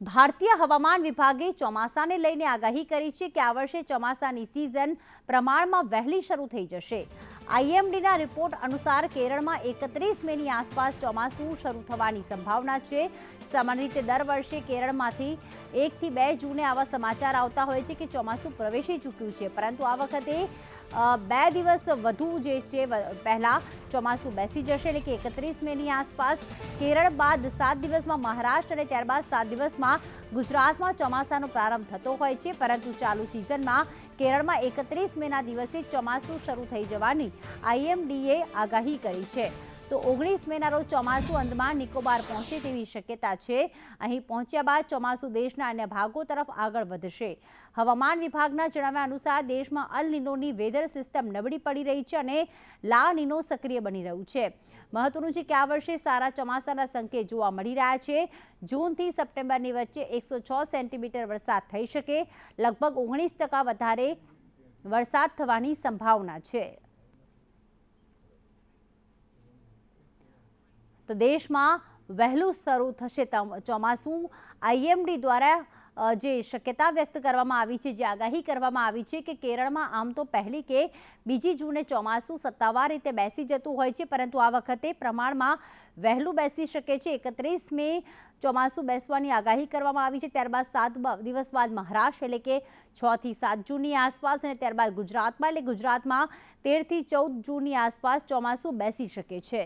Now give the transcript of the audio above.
ભારતીય હવામાન વિભાગે ચોમાસાને લઈને આગાહી કરી છે કે આ વર્ષે ચોમાસાની સિઝન પ્રમાણમાં વહેલી શરૂ થઈ જશે. આઈએમડીના રિપોર્ટ અનુસાર કેરળમાં એકત્રીસ મેની આસપાસ ચોમાસું શરૂ થવાની સંભાવના છે. સામાન્ય રીતે દર વર્ષે કેરળમાંથી એકથી બે જૂને આવા સમાચાર આવતા હોય છે કે ચોમાસું પ્રવેશી ચૂક્યું છે. પરંતુ આ વખતે બે દિવસ વધુ જે છે પહેલાં ચોમાસું બેસી જશે. એટલે કે એકત્રીસ મેની આસપાસ કેરળ બાદ સાત દિવસમાં મહારાષ્ટ્ર અને ત્યારબાદ સાત દિવસમાં ગુજરાતમાં ચોમાસાનો પ્રારંભ થતો હોય છે. પરંતુ ચાલુ સિઝનમાં કેરળમાં એકત્રીસ મેના દિવસે ચોમાસું શરૂ થઈ જવાની આઈએમડીએ આગાહી કરી છે. તો ઓગણીસ મેના રોજ ચોમાસું અંદમાન નિકોબાર પહોંચે તેવી શક્યતા છે. અહીં પહોંચ્યા બાદ ચોમાસું દેશના અન્ય ભાગો તરફ આગળ વધશે. હવામાન વિભાગના જણાવ્યા અનુસાર દેશમાં અલ નિનોની વેધર સિસ્ટમ નબળી પડી રહી છે અને લા નિનો સક્રિય બની રહ્યું છે. મહત્વનું છે કે આ વર્ષે સારા ચોમાસાના સંકેત જોવા મળી રહ્યા છે. જૂનથી સપ્ટેમ્બરની વચ્ચે એકસો છ સેન્ટીમીટર વરસાદ થઈ શકે. લગભગ ઓગણીસ ટકા વધારે વરસાદ થવાની સંભાવના છે. તો દેશમાં વહેલું શરૂ થશે ચોમાસું. આઈએમડી દ્વારા જે શક્યતા વ્યક્ત કરવામાં આવી છે, જે આગાહી કરવામાં આવી છે કે કેરળમાં આમ તો પહેલી કે બીજી જૂને ચોમાસું સત્તાવાર રીતે બેસી જતું હોય છે, પરંતુ આ વખતે પ્રમાણમાં વહેલું બેસી શકે છે. એકત્રીસ મે ચોમાસું બેસવાની આગાહી કરવામાં આવી છે, ત્યારબાદ સાત દિવસ બાદ મહારાષ્ટ્ર એટલે કે છથી સાત જૂનની આસપાસ અને ત્યારબાદ ગુજરાતમાં એટલે ગુજરાતમાં તેરથી ચૌદ જૂનની આસપાસ ચોમાસું બેસી શકે છે.